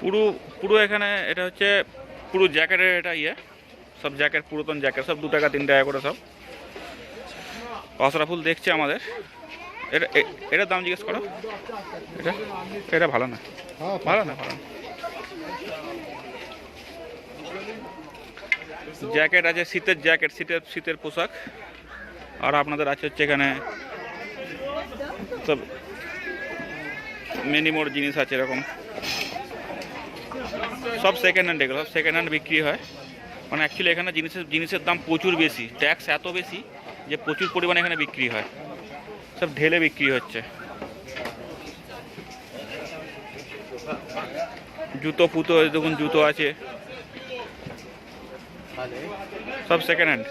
পুরো পুরো এখানে এটা হচ্ছে পুরো জ্যাকেটের এটা ইয়ে। সব জ্যাকেট, পুরাতন জ্যাকেট, সব দু টাকা, তিন টাকা করে সব। অসরাফুল দেখছে আমাদের। এটা, এ- এটার দাম জিজ্ঞেস করো। এটা এটা ভালো না। ভালো না, ভালো জ্যাকেট আছে, শীতের জ্যাকেট, শীতের শীতের পোশাক। আর আপনাদের আছে হচ্ছে এখানে সব মিনিমোর জিনিস আছে এরকম। সব সেকেন্ড হ্যান্ড এগুলো, সব সেকেন্ড হ্যান্ড বিক্রি হয়। মানে অ্যাকচুয়ালি এখানে জিনিসের জিনিসের দাম প্রচুর বেশি ট্যাক্স এত বেশি যে প্রচুর পরিমাণে এখানে বিক্রি হয়। সব ঢেলে বিক্রি হচ্ছে। জুতো ফুতো দেখুন জুতো আছে। সব সেকেন্ড হ্যান্ড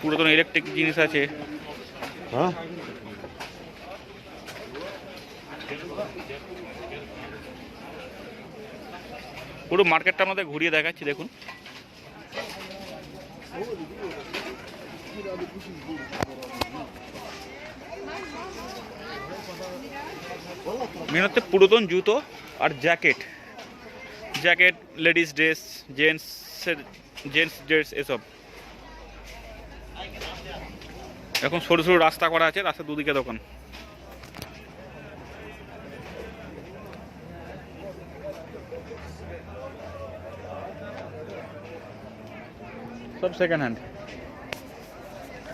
পুরাতন ইলেকট্রিক জিনিস আছে। হ্যাঁ। পুরো মার্কেটটা আমাদের ঘুরিয়ে দেখাচ্ছি, দেখুন। মেন হচ্ছে পুরাতন জুতো আর জ্যাকেট। জ্যাকেট, লেডিস ড্রেস, জেন্টসের, জেন্টস ড্রেস, এসব। এখন সরু সরু রাস্তা করা আছে, রাস্তার দুদিকে দোকান। সব সেকেন্ড হ্যান্ড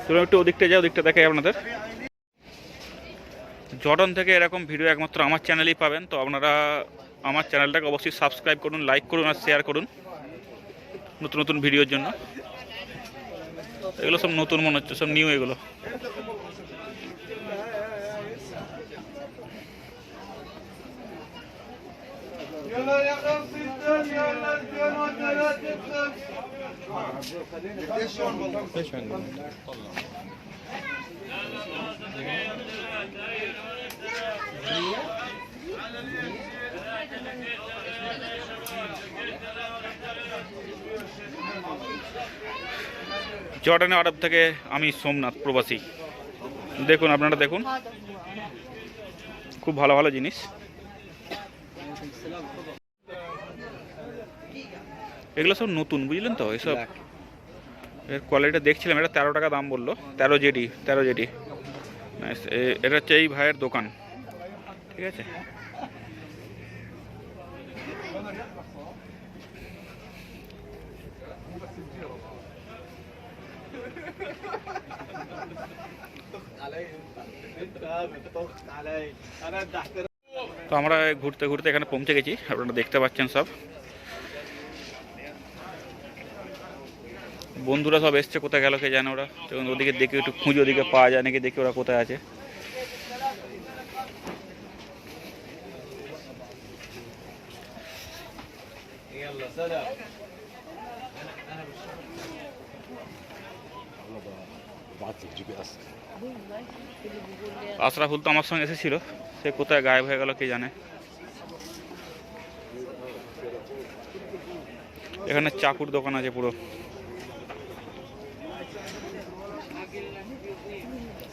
তুমি একটু ওদিকটা যাও ওদিকটা দেখাই আপনাদের। জর্ডন থেকে এরকম ভিডিও একমাত্র আমার চ্যানেলেই পাবেন, তো আপনারা আমার চ্যানেলটাকে অবশ্যই সাবস্ক্রাইব করুন লাইক করুন আর শেয়ার করুন নতুন নতুন ভিডিওর জন্য। এগুলো সব নতুন মনে হচ্ছে, সব নিউ এগুলো। জর্ডানে আরব থেকে আমি সোমনাথ প্রবাসী। দেখুন, আপনারা দেখুন। খুব ভালো ভালো জিনিস। এগুলো সব নতুন, বুঝলেন তো? এসব এর কোয়ালিটিটা দেখছিলাম, এটা তেরো টাকা দাম বলল। তেরো জেডি তেরো জেডি। এটা হচ্ছে এই ভাইয়ের দোকান। ঠিক আছে? তো আমরা ঘুরতে ঘুরতে এখানে পৌঁছে গেছি। আপনারা দেখতে পাচ্ছেন সব। বন্ধুরা সব এসছে, কোথায় গেল কে জানে ওরা। তো ওদিকে দেখে একটু খুঁজে ওদিকে পাওয়া যায় নাকি, দেখি ওরা কোথায় আছে। আশরাফুল তো আমার সঙ্গে এসেছিল, সে কোথায় গায়েব হয়ে গেল কে জানে। এখানে চাকুর দোকান আছে পুরো।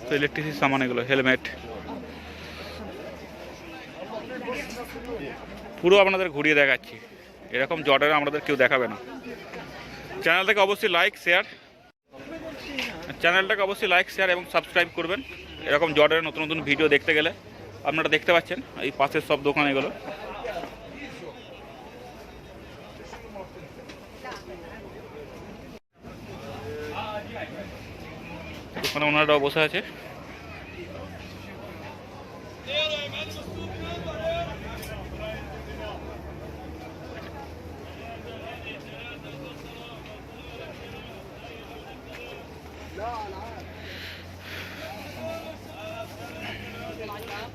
তো ইলেকট্রিসির সামান এগুলো হেলমেট পুরো আপনাদের ঘুরিয়ে দেখাচ্ছি। এরকম জর্ডারে আমাদের কেউ দেখাবে না। চ্যানেলটাকে অবশ্যই লাইক শেয়ার চ্যানেলটাকে অবশ্যই লাইক শেয়ার এবং সাবস্ক্রাইব করবেন। এরকম জর্ডারের নতুন নতুন ভিডিও দেখতে গেলে আপনারা দেখতে পাচ্ছেন এই পাশের সব দোকান এগুলো। ওখানে ওনারাও বসে আছে।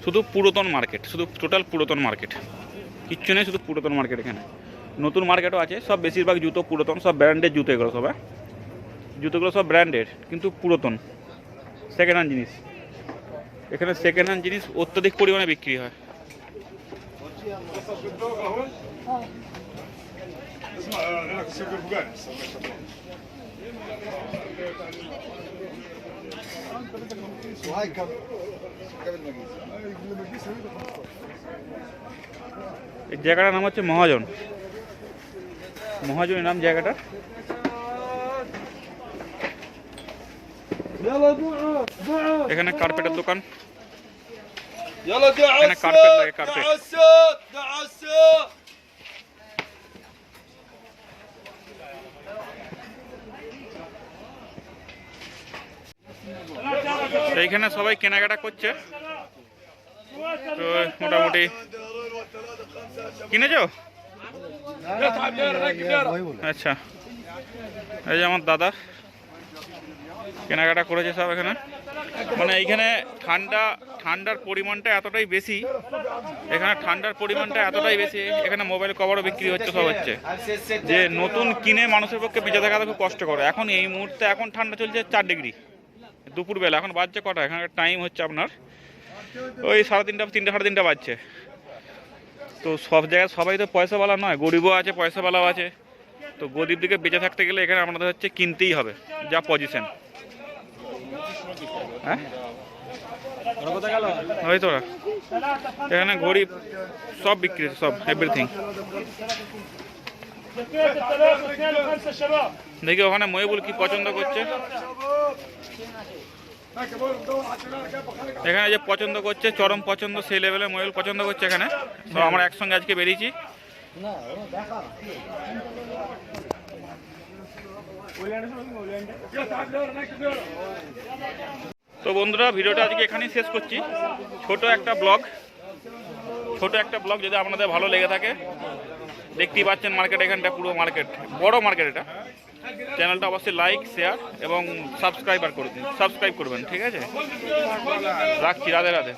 শুধু পুরাতন মার্কেট, শুধু টোটাল পুরাতন মার্কেট। কিচ্ছু নেই, শুধু পুরাতন মার্কেট এখানে। নতুন মার্কেটও আছে, সব বেশিরভাগ জুতো পুরাতন, সব ব্র্যান্ডের জুতো এগুলো সব হ্যাঁ? জুতোগুলো সব ব্র্যান্ডের কিন্তু পুরাতন। সেকেন্ড হ্যান্ড জিনিস। এখানে সেকেন্ড হ্যান্ড জিনিস অত্যধিক পরিমাণে বিক্রি হয়। জায়গাটার নাম হচ্ছে মহাজন। মহাজনের নাম জায়গাটা? এখানে কার্পেটের দোকান এখানে কার্পেট এইখানে সবাই কেনাকাটা করছে তো মোটামুটি কিনেছ আচ্ছা এই যে আমার দাদা কেনাকাটা করেছে সব এখানে। মানে এইখানে ঠান্ডা, ঠান্ডার পরিমাণটা এতটাই বেশি, এখানে ঠান্ডার পরিমাণটা এতটাই বেশি, এখানে মোবাইল কভারও বিক্রি হচ্ছে, সব হচ্ছে। যে নতুন কিনে মানুষের পক্ষে বেঁচে থাকাটা খুব কষ্ট করে। এখন এই মুহূর্তে এখন ঠান্ডা চলছে চার ডিগ্রি, দুপুরবেলা। এখন বাজছে কটা? এখানে টাইম হচ্ছে আপনার ওই সাড়ে তিনটা তিনটা, সাড়ে তিনটা বাজছে। তো সব জায়গায় সবাই তো পয়সাওয়ালা নয়, গরিবও আছে, পয়সাওয়ালাও আছে। তো গরিব দিকে বেঁচে থাকতে গেলে এখানে আমাদের হচ্ছে কিনতেই হবে, যা পজিশন হ্যাঁ? ওই তোরা এখানে গরিব সব বিক্রি সব এভরিথিং দেখি ওখানে মহিবুল কি পছন্দ করছে। এখানে যে পছন্দ করছে, চরম পছন্দ, সেই লেভেলে মহিবুল পছন্দ করছে এখানে। তো আমরা একসঙ্গে আজকে বেরিয়েছি। তো বন্ধুরা, ভিডিওটা আজকে এখানেই শেষ করছি। ছোট একটা ব্লগ। ছোট একটা ব্লগ যদি আপনাদের ভালো লেগে থাকে, দেখতেই পাচ্ছেন মার্কেট এখানটা, পুরো মার্কেট বড় মার্কেট এটা। চ্যানেলটা অবশ্যই লাইক শেয়ার এবং সাবস্ক্রাইবার করে দিন। সাবস্ক্রাইব করবেন, ঠিক আছে? রাখছি, রাধে রাধে।